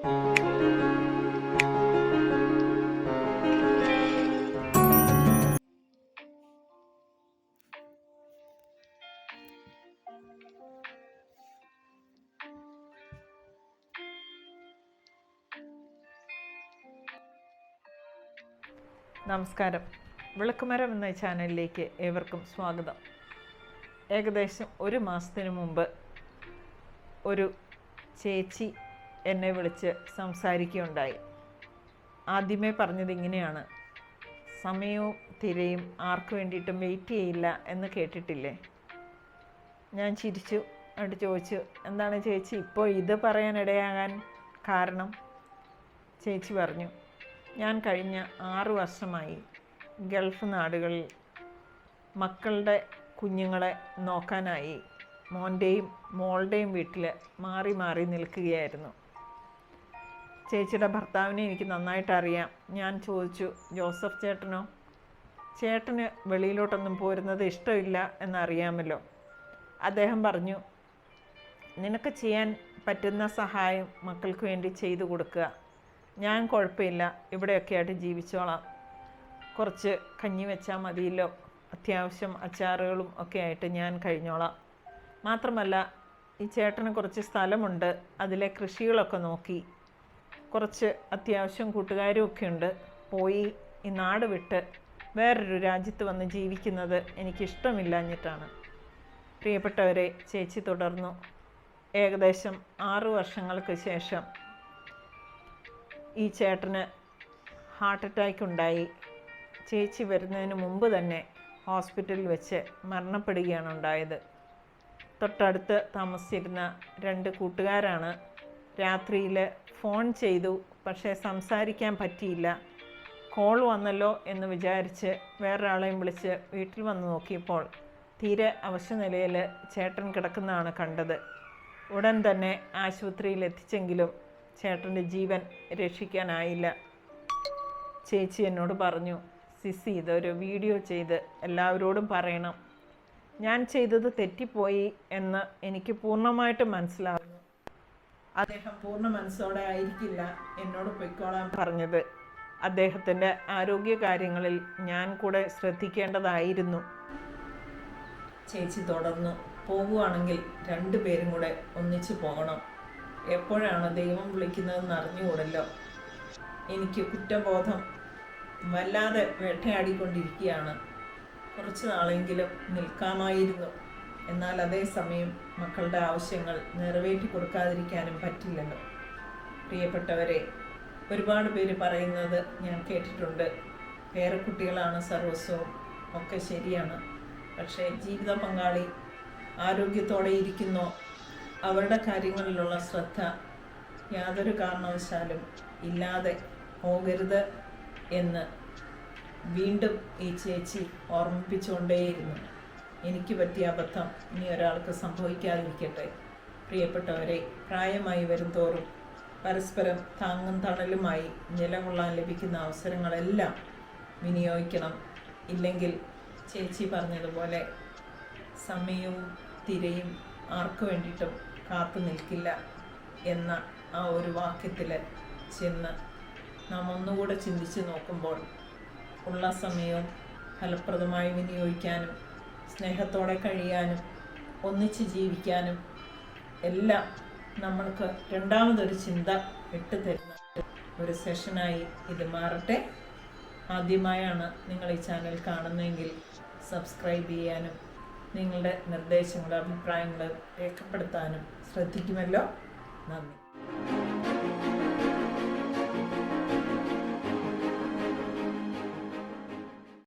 നമസ്കാരം. വിളക്കുമരം എന്ന ചാനലിലേക്ക് ഏവർക്കും സ്വാഗതം. ഏകദേശം ഒരു മാസത്തിന് മുമ്പ് ഒരു ചേച്ചി എന്നെ വിളിച്ച് സംസാരിക്കുകയുണ്ടായി. ആദ്യമേ പറഞ്ഞത് ഇങ്ങനെയാണ്. സമയവും തിരയും ആർക്കു വേണ്ടിയിട്ടും വെയിറ്റ് ചെയ്യില്ല എന്ന് കേട്ടിട്ടില്ലേ? ഞാൻ ചിരിച്ചു. എന്നിട്ട് ചോദിച്ചു എന്താണ് ചേച്ചി ഇപ്പോൾ ഇത് പറയാനിടയാകാൻ കാരണം? ചേച്ചി പറഞ്ഞു ഞാൻ കഴിഞ്ഞ ആറു വർഷമായി ഗൾഫ് നാടുകളിൽ മക്കളുടെ കുഞ്ഞുങ്ങളെ നോക്കാനായി മോന്റെയും മോളുടെയും വീട്ടിൽ മാറി മാറി നിൽക്കുകയായിരുന്നു. ചേച്ചിയുടെ ഭർത്താവിനെ എനിക്ക് നന്നായിട്ട് അറിയാം. ഞാൻ ചോദിച്ചു ജോസഫ് ചേട്ടനോ? ചേട്ടന് വെളിയിലോട്ടൊന്നും പോരുന്നത് ഇഷ്ടമില്ല എന്നറിയാമല്ലോ. അദ്ദേഹം പറഞ്ഞു നിനക്ക് ചെയ്യാൻ പറ്റുന്ന സഹായം മക്കൾക്ക് വേണ്ടി ചെയ്തു കൊടുക്കുക. ഞാൻ കുഴപ്പമില്ല ഇവിടെയൊക്കെ ആയിട്ട് ജീവിച്ചോളാം. കുറച്ച് കഞ്ഞി വെച്ചാൽ മതിയല്ലോ. അത്യാവശ്യം അച്ചാറുകളും ഒക്കെ ആയിട്ട് ഞാൻ കഴിഞ്ഞോളാം. മാത്രമല്ല ഈ ചേട്ടന് കുറച്ച് സ്ഥലമുണ്ട്. അതിലെ കൃഷികളൊക്കെ നോക്കി. കുറച്ച് അത്യാവശ്യം കൂട്ടുകാരും ഒക്കെ ഉണ്ട് പോയി ഈ നാട് വിട്ട് വേറൊരു രാജ്യത്ത് വന്ന് ജീവിക്കുന്നത് എനിക്കിഷ്ടമില്ലാഞ്ഞിട്ടാണ്. പ്രിയപ്പെട്ടവരെ ചേച്ചി തുടർന്നു. ഏകദേശം ആറു വർഷങ്ങൾക്ക് ശേഷം ഈ ചേട്ടന് ഹാർട്ട് അറ്റാക്ക് ഉണ്ടായി ചേച്ചി വരുന്നതിന് മുമ്പ് തന്നെ ഹോസ്പിറ്റലിൽ വെച്ച് മരണപ്പെടുകയാണ് ഉണ്ടായത് തൊട്ടടുത്ത് താമസിച്ചിരുന്ന രണ്ട് കൂട്ടുകാരാണ് രാത്രിയിൽ ഫോൺ ചെയ്തു. പക്ഷേ സംസാരിക്കാൻ പറ്റിയില്ല. കോൾ വന്നല്ലോ എന്ന് വിചാരിച്ച് വേറൊരാളെയും വിളിച്ച് വീട്ടിൽ വന്ന് നോക്കിയപ്പോൾ തീരെ അവശ്യ നിലയിൽ ചേട്ടൻ കിടക്കുന്നതാണ് കണ്ടത്. ഉടൻ തന്നെ ആശുപത്രിയിൽ എത്തിച്ചെങ്കിലും ചേട്ടന്റെ ജീവൻ രക്ഷിക്കാനായില്ല. ചേച്ചി എന്നോട് പറഞ്ഞു സിസി ഇതൊരു വീഡിയോ ചെയ്ത് എല്ലാവരോടും പറയണം. ഞാൻ ചെയ്തത് തെറ്റിപ്പോയി എന്ന് എനിക്ക് പൂർണമായിട്ട് മനസ്സിലാവുന്നു. അദ്ദേഹം പൂർണ മനസ്സോടെ ആയിരിക്കില്ല എന്നോട് പൊയ്ക്കോളാൻ പറഞ്ഞത്. അദ്ദേഹത്തിന്റെ ആരോഗ്യ കാര്യങ്ങളിൽ ഞാൻ കൂടെ ശ്രദ്ധിക്കേണ്ടതായിരുന്നു. ചേച്ചി തുടർന്നു. പോകുവാണെങ്കിൽ രണ്ടുപേരും കൂടെ ഒന്നിച്ചു പോകണം. എപ്പോഴാണ് ദൈവം വിളിക്കുന്നതെന്ന് അറിഞ്ഞുകൂടല്ലോ. എനിക്ക് കുറ്റബോധം വല്ലാതെ വേട്ടയാടിക്കൊണ്ടിരിക്കുകയാണ്. കുറച്ച് നാളെങ്കിലും നിൽക്കാമായിരുന്നു. എന്നാൽ അതേസമയം മക്കളുടെ ആവശ്യങ്ങൾ നിറവേറ്റി കൊടുക്കാതിരിക്കാനും പറ്റില്ലല്ലോ. പ്രിയപ്പെട്ടവരെ ഒരുപാട് പേര് പറയുന്നത് ഞാൻ കേട്ടിട്ടുണ്ട്. പേരക്കുട്ടികളാണ് സർവസ്വവും ഒക്കെ ശരിയാണ്. പക്ഷേ ജീവിത പങ്കാളി ആരോഗ്യത്തോടെ ഇരിക്കുന്നോ. അവരുടെ കാര്യങ്ങളിലുള്ള ശ്രദ്ധ യാതൊരു കാരണവശാലും ഇല്ലാതെ പോകരുത് എന്ന് വീണ്ടും ഈ ചേച്ചി ഓർമ്മിപ്പിച്ചുകൊണ്ടേയിരുന്നു. എനിക്ക് പറ്റിയ അബദ്ധം ഇനി ഒരാൾക്ക് സംഭവിക്കാതിരിക്കട്ടെ. പ്രിയപ്പെട്ടവരെ പ്രായമായി വരും തോറും പരസ്പരം താങ്ങും തണലുമായി നിലകൊള്ളാൻ ലഭിക്കുന്ന അവസരങ്ങളെല്ലാം വിനിയോഗിക്കണം. ഇല്ലെങ്കിൽ ചേച്ചി പറഞ്ഞതുപോലെ സമയവും തിരയും ആർക്കു വേണ്ടിയിട്ടും കാത്തു നിൽക്കില്ല എന്ന ആ ഒരു വാക്യത്തിൽ ചെന്ന് നാം ഒന്നുകൂടെ ചിന്തിച്ച് നോക്കുമ്പോൾ ഉള്ള സമയവും ഫലപ്രദമായി വിനിയോഗിക്കാനും സ്നേഹത്തോടെ കഴിയാനും ഒന്നിച്ച് ജീവിക്കാനും എല്ലാം നമ്മൾക്ക് രണ്ടാമതൊരു ചിന്ത ഇട്ട് തരുന്ന ഒരു സെഷനായി ഇത് മാറട്ടെ. ആദ്യമായാണ് നിങ്ങൾ ഈ ചാനൽ കാണുന്നതെങ്കിൽ സബ്സ്ക്രൈബ് ചെയ്യാനും നിങ്ങളുടെ നിർദ്ദേശങ്ങൾ അഭിപ്രായങ്ങൾ രേഖപ്പെടുത്താനും ശ്രദ്ധിക്കുമല്ലോ. നന്ദി.